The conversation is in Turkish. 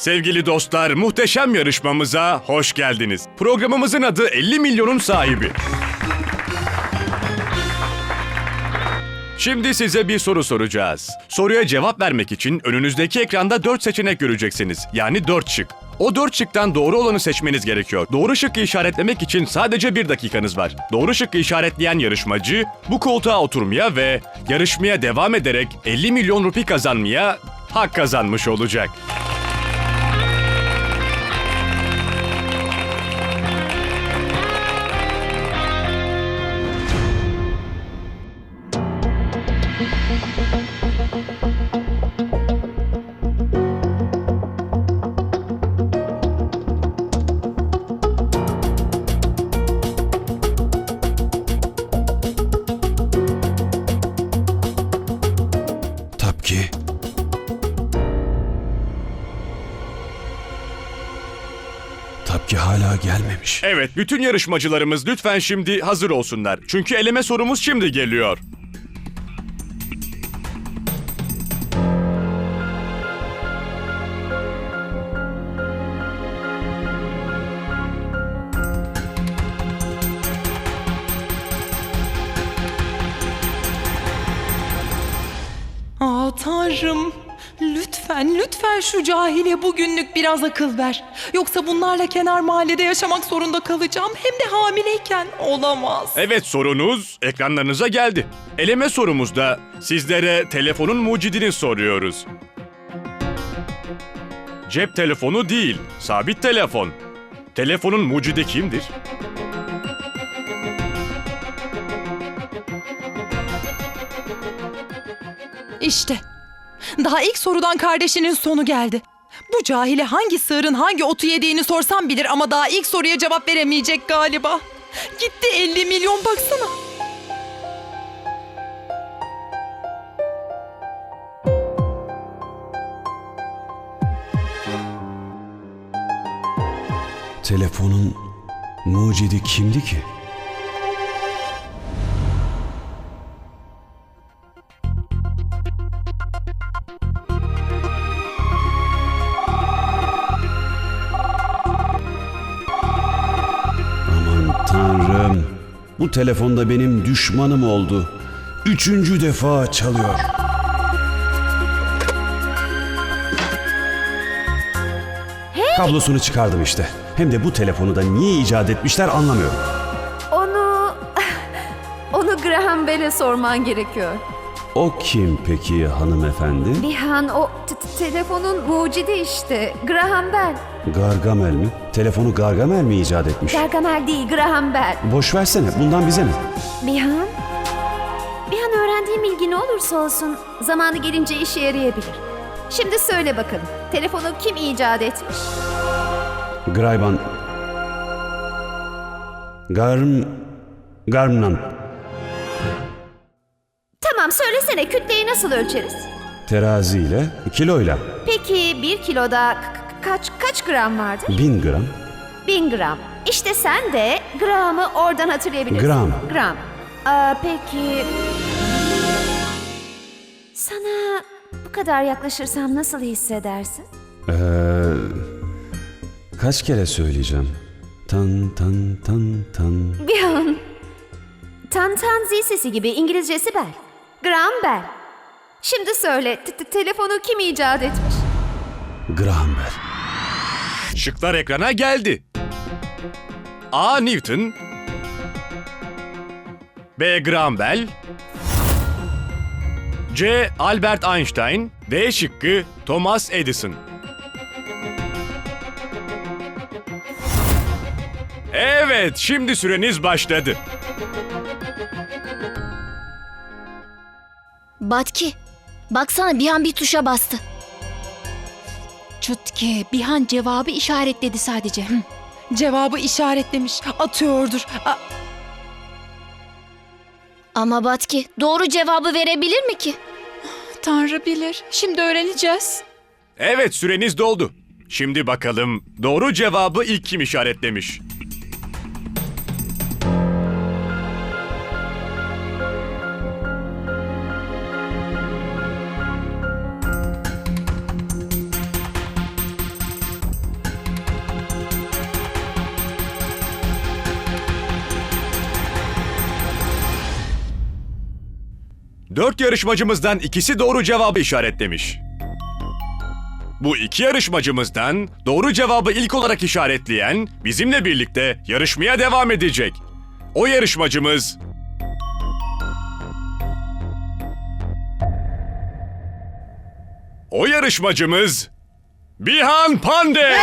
Sevgili dostlar, muhteşem yarışmamıza hoş geldiniz. Programımızın adı 50 milyonun sahibi. Şimdi size bir soru soracağız. Soruya cevap vermek için önünüzdeki ekranda 4 seçenek göreceksiniz. Yani 4 şık. O 4 şıktan doğru olanı seçmeniz gerekiyor. Doğru şıkkı işaretlemek için sadece 1 dakikanız var. Doğru şıkkı işaretleyen yarışmacı bu koltuğa oturmaya ve yarışmaya devam ederek 50 milyon rupi kazanmaya hak kazanmış olacak. Tapki hala gelmemiş. Evet, bütün yarışmacılarımız lütfen şimdi hazır olsunlar. Çünkü eleme sorumuz şimdi geliyor. Aa Tanrım. Lütfen, lütfen şu cahile bugünlük biraz akıl ver. Yoksa bunlarla kenar mahallede yaşamak zorunda kalacağım. Hem de hamileyken olamaz. Evet sorunuz ekranlarınıza geldi. Eleme sorumuzda sizlere telefonun mucidini soruyoruz. Cep telefonu değil, sabit telefon. Telefonun mucidi kimdir? İşte. Daha ilk sorudan kardeşinin sonu geldi. Bu cahile hangi sığırın hangi otu yediğini sorsam bilir ama daha ilk soruya cevap veremeyecek galiba. Gitti 50 milyon baksana. Telefonun mucidi kimdi ki? Bu telefonda benim düşmanım oldu. Üçüncü defa çalıyor. Kablosunu çıkardım işte. Hem de bu telefonu da niye icat etmişler anlamıyorum. Onu... Onu Graham Bell'e sorman gerekiyor. O kim peki hanımefendi? Bihan o telefonun mucidi işte. Graham Bell. Gargamel mi? Telefonu Gargamel mi icat etmiş? Gargamel değil Graham Bell. Boş versene bundan bize ne? Bihan? Bihan öğrendiğim bilgi ne olursa olsun zamanı gelince işe yarayabilir. Şimdi söyle bakalım. Telefonu kim icat etmiş? Grayban... Garm... Garmnan. Tamam söylesene kütleyi nasıl ölçeriz? Teraziyle, kiloyla. Peki bir kiloda kaç kaç gram vardır? Bin gram. Bin gram. İşte sen de gramı oradan hatırlayabilirsin. Gram. Gram. Aa, peki... Sana bu kadar yaklaşırsam nasıl hissedersin? Ee, kaç kere söyleyeceğim? Tan tan tan tan. Bir an. Tan tan zil sesi gibi İngilizcesi bel. Graham Bell. Şimdi söyle, t- t- telefonu kim icat etmiş? Graham Bell. Şıklar ekrana geldi. A. Newton B. Graham Bell C. Albert Einstein D. şıkkı Thomas Edison Evet, şimdi süreniz başladı. Batki, baksana bir an bir tuşa bastı. Çutke, Bihan cevabı işaretledi sadece. Hı. Cevabı işaretlemiş. Atıyordur. A- Ama Batki doğru cevabı verebilir mi ki? Tanrı bilir. Şimdi öğreneceğiz. Evet, süreniz doldu. Şimdi bakalım doğru cevabı ilk kim işaretlemiş? Dört yarışmacımızdan ikisi doğru cevabı işaretlemiş. Bu iki yarışmacımızdan doğru cevabı ilk olarak işaretleyen bizimle birlikte yarışmaya devam edecek. O yarışmacımız O yarışmacımız Bihan Pandey.